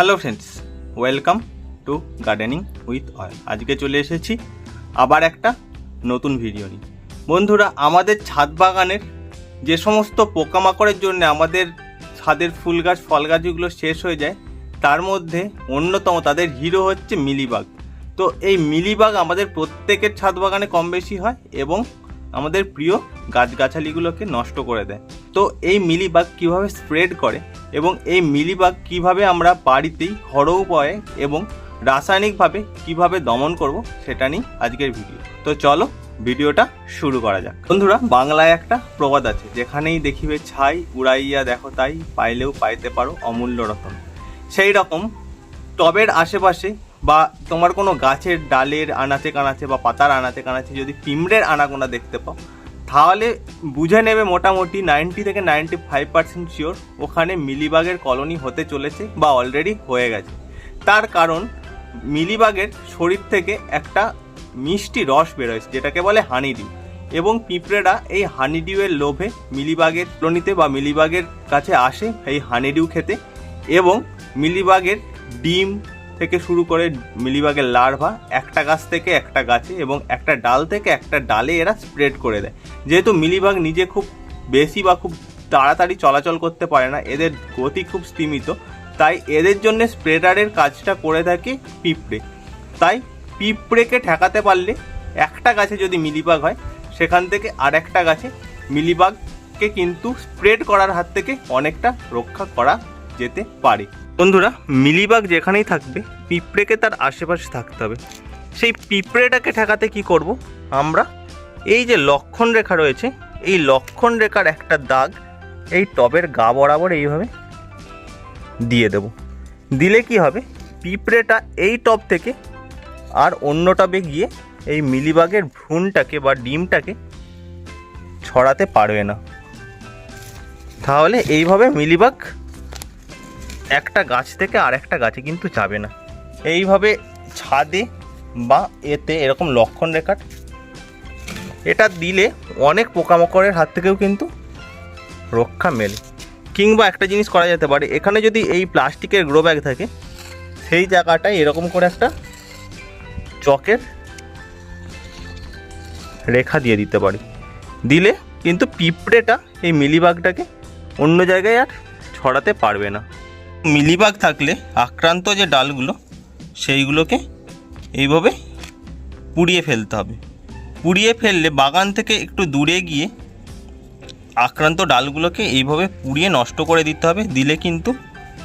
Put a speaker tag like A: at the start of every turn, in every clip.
A: Hello friends welcome to gardening with oil আজকে চলে এসেছি আবার একটা নতুন ভিডিও নিয়ে। বন্ধুরা, আমাদের ছাদ বাগানের যে সমস্ত পোকামাকড়ের জন্য আমাদের ছাদের ফুল গাছ, ফল গাছগুলো শেষ হয়ে যায়, তার মধ্যে অন্যতম তাদের হিরো হচ্ছে মিলিবাগ। তো এই মিলিবাগ আমাদের প্রত্যেকের ছাদ বাগানে কম বেশি হয় এবং আমাদের প্রিয় গাছগাছালিগুলোকে নষ্ট করে দেয়। তো এই মিলিবাগ কীভাবে স্প্রেড করে এবং এই মিলিবাগ কীভাবে আমরা বাড়িতেই ঘরোয়া উপায়ে এবং রাসায়নিকভাবে কীভাবে দমন করব সেটা নিয়ে আজকের ভিডিও। তো চলো ভিডিওটা শুরু করা যাক। বন্ধুরা, বাংলায় একটা প্রবাদ আছে, যেখানেই দেখিবে ছাই উড়াইয়া দেখো তাই পাইলেও পাইতে পারো অমূল্য রতন। সেই রকম টবের আশেপাশে বা তোমার কোনো গাছের ডালের আনাচে কানাচে বা পাতার আনাচে কানাচে যদি পিঁমড়ের আনাগোনা দেখতে পাও তাহলে বুঝে নেবে মোটামুটি নাইনটি থেকে নাইনটি ফাইভ পার্সেন্ট শিওর ওখানে মিলিবাগের কলোনি হতে চলেছে বা অলরেডি হয়ে গেছে। তার কারণ মিলিবাগের শরীর থেকে একটা মিষ্টি রস বেরোয়, যেটাকে বলে হানিডিউ এবং পিঁপড়েরা এই হানিডিউয়ের লোভে মিলিবাগের কলোনিতে বা মিলিবাগের কাছে আসে এই হানিডিউ খেতে। এবং মিলিবাগের ডিম থেকে শুরু করে মিলিবাগের লার্ভা, একটা গাছ থেকে একটা গাছে এবং একটা ডাল থেকে একটা ডালে এরা স্প্রেড করে দেয়। যেহেতু মিলিবাগ নিজে খুব বেশি বা খুব তাড়াতাড়ি চলাচল করতে পারে না, এদের গতি খুব স্তীমিত তাই এদের জন্য স্প্রেডারের কাজটা করে থাকে পিঁপড়ে। তাই পিঁপড়েকে ঠেকাতে পারলে একটা গাছে যদি মিলিবাগ হয়, সেখান থেকে আর একটা গাছে মিলিবাগকে কিন্তু স্প্রেড করার হাত থেকে অনেকটা রক্ষা করা যেতে পারে। বন্ধুরা, মিলিবাগ যেখানেই থাকবে, পিঁপড়েকে তার আশেপাশে থাকতে হবে। সেই পিঁপড়েটাকে ঠেকাতে কি করব আমরা? এই যে লক্ষণ রেখা রয়েছে, এই লক্ষণ রেখার একটা দাগ এই টবের গা বরাবর এইভাবে দিয়ে দেব। দিলে কি হবে? পিঁপড়েটা এই টব থেকে আর অন্য টবে গিয়ে এই মিলিবাগের ভ্রূণটাকে বা ডিমটাকে ছড়াতে পারবে না। তাহলে এইভাবে মিলিবাগ একটা গাছ থেকে আর একটা গাছে কিন্তু যাবে না। এইভাবে ছাদে বা এতে এরকম লক্ষণ রেখার এটা দিলে অনেক পোকামাকড়ের হাত থেকেও কিন্তু রক্ষা মেলে। কিংবা একটা জিনিস করা যেতে পারে, এখানে যদি এই প্লাস্টিকের গ্রো ব্যাগ থাকে, সেই জায়গাটায় এরকম করে একটা চকের রেখা দিয়ে দিতে পারি। দিলে কিন্তু পিঁপড়েটা এই মিলিবাগটাকে অন্য জায়গায় আর ছড়াতে পারবে না। মিলিবাগ থাকলে আক্রান্ত যে ডালগুলো, সেইগুলোকে এইভাবে পুড়িয়ে ফেলতে হবে। পুড়িয়ে ফেললে বাগান থেকে একটু দূরে গিয়ে আক্রান্ত ডালগুলোকে এইভাবে পুড়িয়ে নষ্ট করে দিতে হবে, দিলে কিন্তু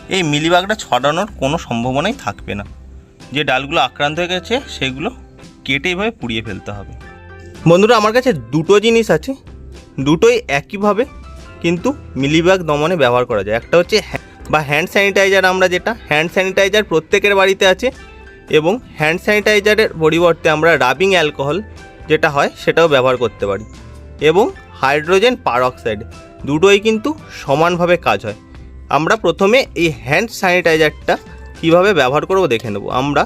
A: এই মিলিবাগটা ছড়ানোর কোনো সম্ভাবনাই থাকবে না। যে ডালগুলো আক্রান্ত হয়ে গেছে, সেগুলো কেটে এইভাবে পুড়িয়ে ফেলতে হবে। বন্ধুরা, আমার কাছে দুটো জিনিস আছে। দুটোই একইভাবে কিন্তু মিলিবাগ দমনে ব্যবহার করা যায়। একটা হচ্ছে হ্যা- বা হ্যান্ড স্যানিটাইজার আমরা যেটা হ্যান্ড স্যানিটাইজার প্রত্যেকের বাড়িতে আছে এবং হ্যান্ড স্যানিটাইজারের পরিবর্তে আমরা রাবিং অ্যালকোহল যেটা হয় সেটাও ব্যবহার করতে পারি এবং হাইড্রোজেন পারঅক্সাইড দুটোই কিন্তু সমানভাবে কাজ হয়। আমরা প্রথমে এই হ্যান্ড স্যানিটাইজারটা কীভাবে ব্যবহার করব দেখে নেব। আমরা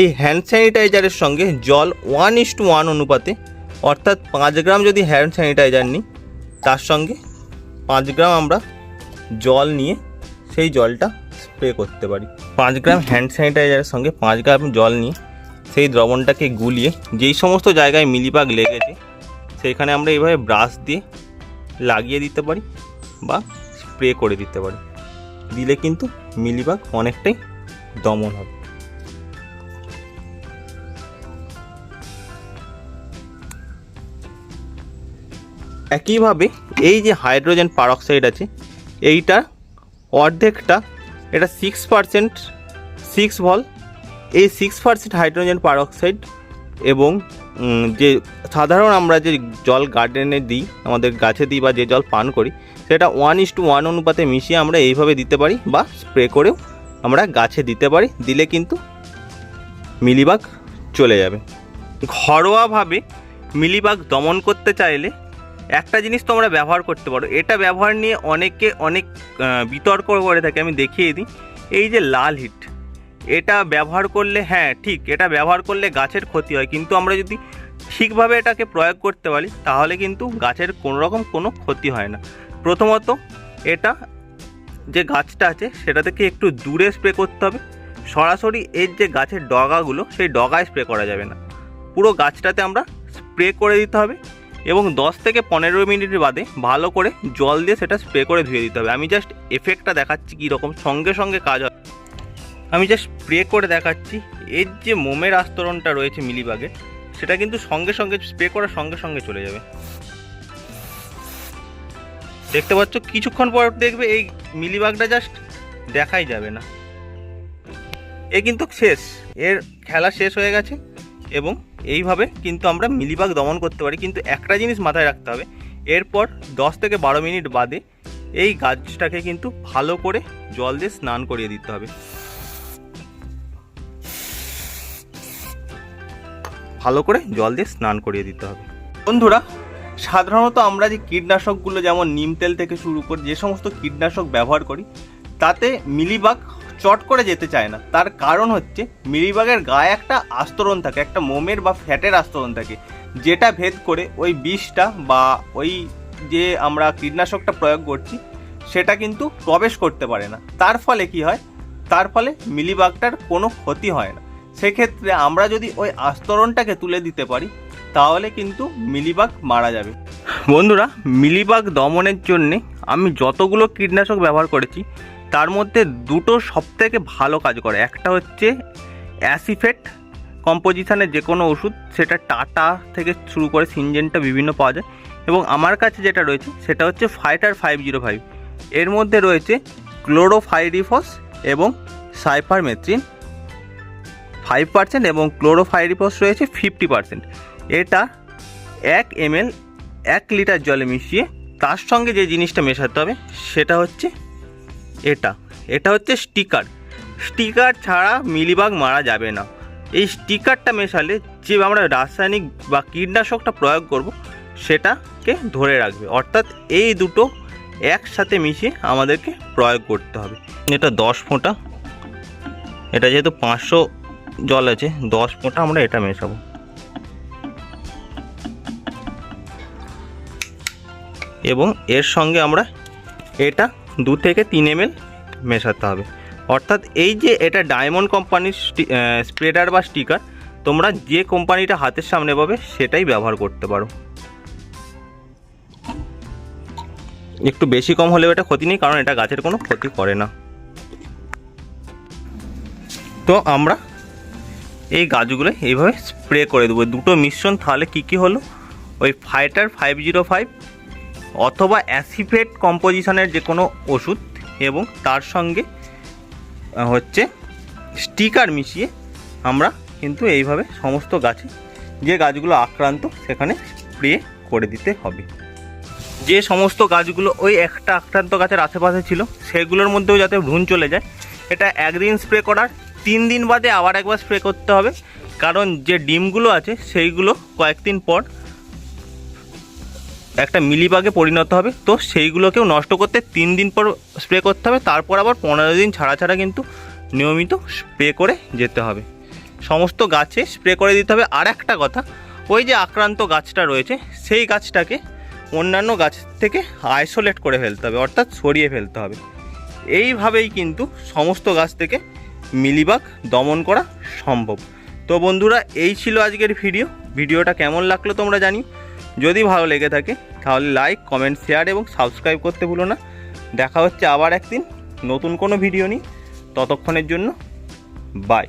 A: এই হ্যান্ড স্যানিটাইজারের সঙ্গে জল ওয়ান ইস টু ওয়ান অনুপাতে, অর্থাৎ পাঁচ গ্রাম যদি হ্যান্ড স্যানিটাইজার নিই, তার সঙ্গে পাঁচ গ্রাম আমরা জল নিয়ে সেই জলটা স্প্রে করতে পারি। পাঁচ গ্রাম হ্যান্ড স্যানিটাইজারের সঙ্গে পাঁচ গ্রাম জল নিয়ে সেই দ্রবণটাকে গুলিয়ে যেই সমস্ত জায়গায় মিলিবাগ লেগেছে, সেইখানে আমরা এইভাবে ব্রাশ দিয়ে লাগিয়ে দিতে পারি বা স্প্রে করে দিতে পারি। দিলে কিন্তু মিলিবাগ অনেকটাই দমন হবে। একইভাবে এই যে হাইড্রোজেন পারঅক্সাইড আছে এইটা, অর্ধেকটা, এটা সিক্স পারসেন্ট সিক্স ভল এই সিক্স পারসেন্ট হাইড্রোজেন পারঅক্সাইড এবং যে সাধারণ আমরা যে জল গার্ডেনে দিই, আমাদের গাছে দিই বা যে জল পান করি, সেটা ওয়ান ইস টু ওয়ান অনুপাতে মিশিয়ে আমরা এইভাবে দিতে পারি বা স্প্রে করেও আমরা গাছে দিতে পারি, দিলে কিন্তু মিলিবাগ চলে যাবে। ঘরোয়াভাবে মিলিবাগ দমন করতে চাইলে একটা জিনিস তোমরা ব্যবহার করতে পারো। এটা ব্যবহার নিয়ে অনেকে অনেক বিতর্ক করে থাকে, আমি দেখিয়ে দিই। এই যে লাল হিট, এটা ব্যবহার করলে হ্যাঁ ঠিক, এটা ব্যবহার করলে গাছের ক্ষতি হয়। কিন্তু আমরা যদি ঠিকভাবে এটাকে প্রয়োগ করতে পারি, তাহলে কিন্তু গাছের কোনো রকম কোনো ক্ষতি হয় না। প্রথমত, এটা যে গাছটা আছে সেটা থেকে একটু দূরে স্প্রে করতে হবে। সরাসরি এর যে গাছের ডগাগুলো, সেই ডগায় স্প্রে করা যাবে না। পুরো গাছটাতে আমরা স্প্রে করে দিতে হবে। এবং দশ থেকে পনেরো মিনিট বাদে ভালো করে জল দিয়ে সেটা স্প্রে করে ধুয়ে দিতে হবে। আমি জাস্ট এফেক্টটা দেখাচ্ছি কীরকম, সঙ্গে সঙ্গে কাজ হয়। আমি জাস্ট স্প্রে করে দেখাচ্ছি। এর যে মোমের আস্তরণটা রয়েছে মিলিবাগে, সেটা কিন্তু সঙ্গে সঙ্গে স্প্রে করার সঙ্গে সঙ্গে চলে যাবে। দেখতে পাচ্ছ, কিছুক্ষণ পর দেখবে এই মিলিবাগটা জাস্ট দেখাই যাবে না। এ কিন্তু শেষ। এর খেলা শেষ হয়ে গেছে এবং এইভাবে কিন্তু আমরা মিলিবাগ দমন করতে পারি, কিন্তু একটা জিনিস মাথায় রাখতে হবে, এরপর দশ থেকে বারো মিনিট বাদে এই গাছটাকে কিন্তু ভালো করে জল দিয়ে স্নান করিয়ে দিতে হবে। ভালো করে জল দিয়ে স্নান করিয়ে দিতে হবে। বন্ধুরা, সাধারণত আমরা যে কীটনাশকগুলো, যেমন নিম তেল থেকে শুরু করে যে সমস্ত কীটনাশক ব্যবহার করি, তাতে মিলিবাগ চট করে যেতে চায় না। তার কারণ হচ্ছে মিলিবাগের গায়ে একটা আস্তরণ থাকে, একটা মোমের বা ফ্যাটের আস্তরণ থাকে, যেটা ভেদ করে ওই বিষটা বা ওই যে আমরা কীটনাশকটা প্রয়োগ করছি, সেটা কিন্তু প্রবেশ করতে পারে না। তার ফলে কি হয়? তার ফলে মিলিবাগটার কোনো ক্ষতি হয় না। সেক্ষেত্রে আমরা যদি ওই আস্তরণটাকে তুলে দিতে পারি, তাহলে কিন্তু মিলিবাগ মারা যাবে। বন্ধুরা, মিলিবাগ দমনের জন্যে আমি যতগুলো কীটনাশক ব্যবহার করেছি তার মধ্যে দুটো সবথেকে ভালো কাজ করে। একটা হচ্ছে অ্যাসিফেট কম্পোজিশনের যে কোনো ওষুধ, সেটা টাটা থেকে শুরু করে সিনজেনটা বিভিন্ন পাওয়া যায়। এবং আমার কাছে যেটা রয়েছে, সেটা হচ্ছে ফাইটার ফাইভ জিরো ফাইভ। এর মধ্যে রয়েছে ক্লোরোফাইরিফস এবং সাইফারমেথ্রিন ফাইভ পার্সেন্ট এবং ক্লোরোফাইরিফস রয়েছে ফিফটি পার্সেন্ট। এটা এক এমএল এক লিটার জলে মিশিয়ে তার সঙ্গে যে জিনিসটা মেশাতে হবে, সেটা হচ্ছে এটা এটা হচ্ছে স্টিকার। স্টিকার ছাড়া মিলিবাগ মারা যাবে না। এই স্টিকারটা মেশালে যে আমরা রাসায়নিক বা কীটনাশকটা প্রয়োগ করব, সেটাকে ধরে রাখবে। অর্থাৎ এই দুটো একসাথে মিশিয়ে আমাদেরকে প্রয়োগ করতে হবে। এটা দশ ফোঁটা। এটা যেহেতু পাঁচশো জল আছে, দশ ফোঁটা আমরা এটা মেশাবো। এবং এর সঙ্গে আমরা এটা দু থেকে তিন এম মেশাতে হবে। অর্থাৎ এই যে এটা ডায়মন্ড কোম্পানির স্প্রেডার বা স্টিকার, তোমরা যে কোম্পানিটা হাতের সামনে পাবে সেটাই ব্যবহার করতে পারো। একটু বেশি কম হলেও এটা ক্ষতি নেই, কারণ এটা গাছের কোনো ক্ষতি করে না। তো আমরা এই গাছগুলো এইভাবে স্প্রে করে দেবো। দুটো মিশ্রণ, তাহলে কী কী হলো? ওই ফাইটার ফাইভ জিরো ফাইভ অথবা অ্যাসিফেট কম্পোজিশনের যে কোনো ওষুধ এবং তার সঙ্গে হচ্ছে স্টিকার মিশিয়ে আমরা কিন্তু এইভাবে সমস্ত গাছে যে গাছগুলো আক্রান্ত সেখানে স্প্রে করে দিতে হবে। যে সমস্ত গাছগুলো ওই একটা আক্রান্ত গাছের আশেপাশে ছিল, সেগুলোর মধ্যেও যাতে ভ্রূণ চলে যায়, এটা একদিন স্প্রে করার তিন দিন বাদে আবার একবার স্প্রে করতে হবে। কারণ যে ডিমগুলো আছে, সেইগুলো কয়েকদিন পর একটা মিলিবাগে পরিণত হবে। তো সেইগুলোকেও নষ্ট করতে তিন দিন পর স্প্রে করতে হবে। তারপর আবার পনেরো দিন ছাড়া ছাড়া কিন্তু নিয়মিত স্প্রে করে যেতে হবে। সমস্ত গাছে স্প্রে করে দিতে হবে। আর একটা কথা, ওই যে আক্রান্ত গাছটা রয়েছে, সেই গাছটাকে অন্যান্য গাছ থেকে আইসোলেট করে ফেলতে হবে, অর্থাৎ সরিয়ে ফেলতে হবে। এইভাবেই কিন্তু সমস্ত গাছ থেকে মিলিবাগ দমন করা সম্ভব। তো বন্ধুরা, এই ছিল আজকের ভিডিও ভিডিওটা কেমন লাগল তোমরা জানি যদি ভালো লেগে থাকে, তাহলে লাইক কমেন্ট শেয়ার এবং সাবস্ক্রাইব করতে ভুলো না। দেখা হচ্ছে আবার একদিন নতুন কোনো ভিডিও নিই ততক্ষণের জন্য বাই